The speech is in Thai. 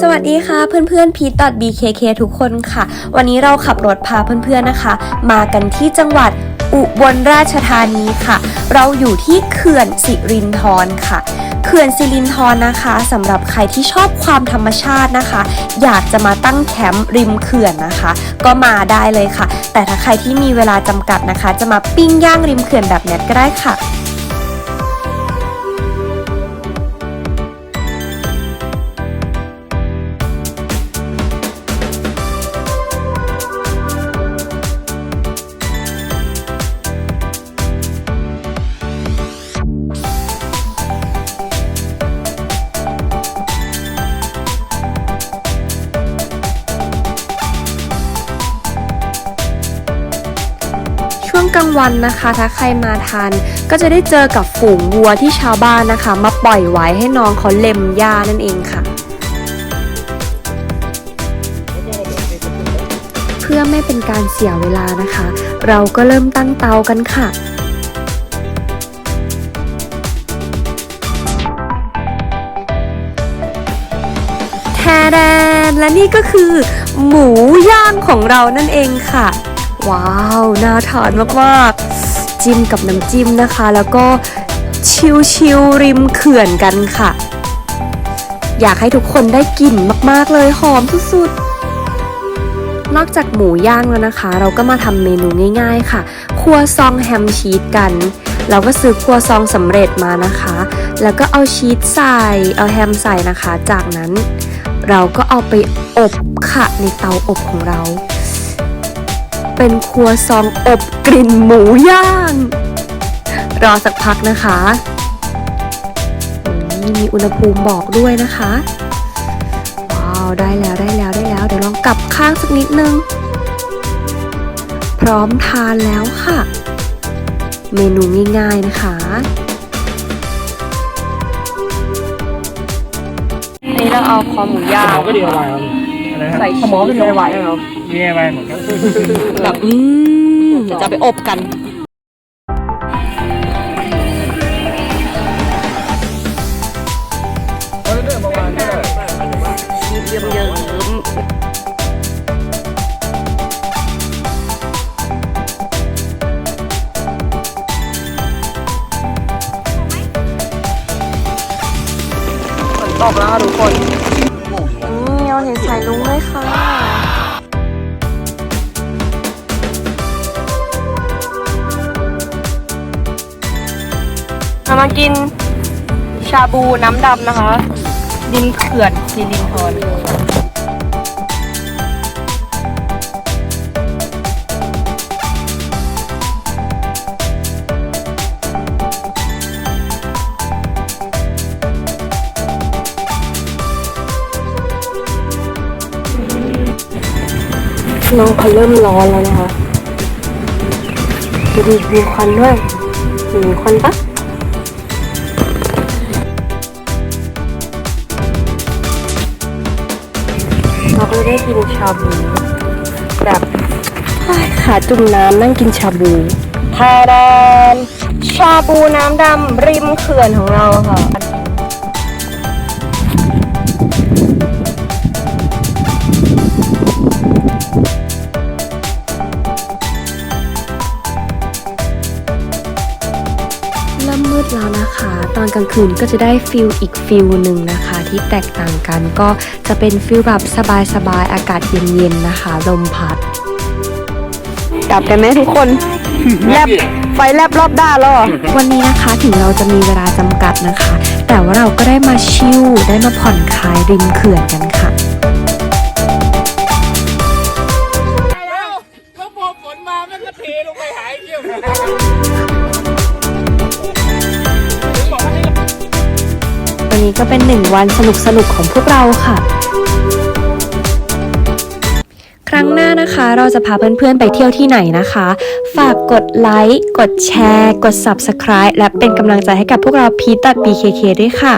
สวัสดีค่ะเพื่อนๆพีตัด BKK ทุกคนค่ะ วันนี้เราขับรถพาเพื่อนๆนะคะ มากันที่จังหวัดอุบลราชธานีค่ะ เราอยู่ที่เขื่อนสิรินธรค่ะ ขื่อนสิรินทรนะคะสำหรับใครที่ชอบความธรรมชาตินะคะ อยากจะมาตั้งแคมป์ริมเขื่อนนะคะ ก็มาได้เลยค่ะ แต่ถ้าใครที่มีเวลาจำกัดนะคะ จะมาปิ้งย่างริมเขื่อนแบบเน็ตก็ได้ค่ะ กลางวันนะคะ ถ้าใครมาทานก็จะได้เจอกับฝูงวัวที่ชาวบ้านนะคะ มาปล่อยไว้ให้น้องเขาเล็มหญ้านั่นเองค่ะ เพื่อไม่เป็นการเสียเวลานะคะ เราก็เริ่มตั้งเตากันค่ะแทแดนและนี่ก็คือ หมูย่างของเรานั่นเองค่ะ ว้าว น่าทานมากๆ จิ้มกับน้ำจิ้มนะคะ แล้วก็ชิวๆริมเขื่อนกันค่ะ อยากให้ทุกคนได้กลิ่นมากๆเลยหอมสุดๆ นอกจากหมูย่างแล้วนะคะ เราก็มาทำเมนูง่าย ๆ ค่ะ ครัวซองแฮมชีสกัน เราก็ซื้อครัวซองสำเร็จมานะคะ แล้วก็เอาชีสใส่ เอาแฮมใส่นะคะ จากนั้นเราก็เอาไปอบค่ะในเตาอบของเรา เป็นครัวซองอบกลิ่นหมูย่าง รอสักพักนะคะนี่มีอุณหภูมิบอกด้วยนะคะว้าวได้แล้วได้แล้วได้แล้ว เดี๋ยวลองกลับข้างสักนิดนึง พร้อมทานแล้วค่ะ เมนูง่ายๆนะคะอันนี้เราเอาคอหมูย่างหมอก็ DIY ครับ อะไรนะใส่ชีสหมอก็ DIY ครับ DIY หมดครับ แบบอืมเดี๋ยวจะไปอบกันชีสเยิ้มๆฝนตกแล้วค่ะทุกคนนี่ เลยค่ะเรามากินชาบูน้ำดำนะคะ ดินเขื่อนสิรินทร น้องเขาเริ่มร้อนแล้วนะคะดูดิมีควันด้วยมีควันปะเราก็ได้กินชาบูแบบเฮ้ยขาจุ่มน้ำนั่งกินชาบูไทยแลนด์ชาบูน้ำดำริมเขื่อนของเราค่ะ นะคะ ตอนกลางคืนก็จะได้ฟิลอีกฟิลหนึ่งนะคะ ที่แตกต่างกันก็จะเป็นฟิลแบบสบายๆอากาศเย็นๆนะคะ ลมพัดดับกันไหมทุกคนแลบไฟแลบรอบด้านแล้ววันนี้นะคะถึงเราจะมีเวลาจำกัดนะคะ แต่ว่าเราก็ได้มาชิลได้มาผ่อนคลายริมเขื่อนกัน นี้ก็เป็นหนึ่งวันสนุกสนุกๆของพวกเราค่ะ ครั้งหน้านะคะเราจะพาเพื่อนๆไปเที่ยวที่ไหนนะคะ ฝากกดไลค์กดแชร์ กด Subscribe และเป็นกำลังใจให้กับพวกเราพีตัด BKK ด้วยค่ะ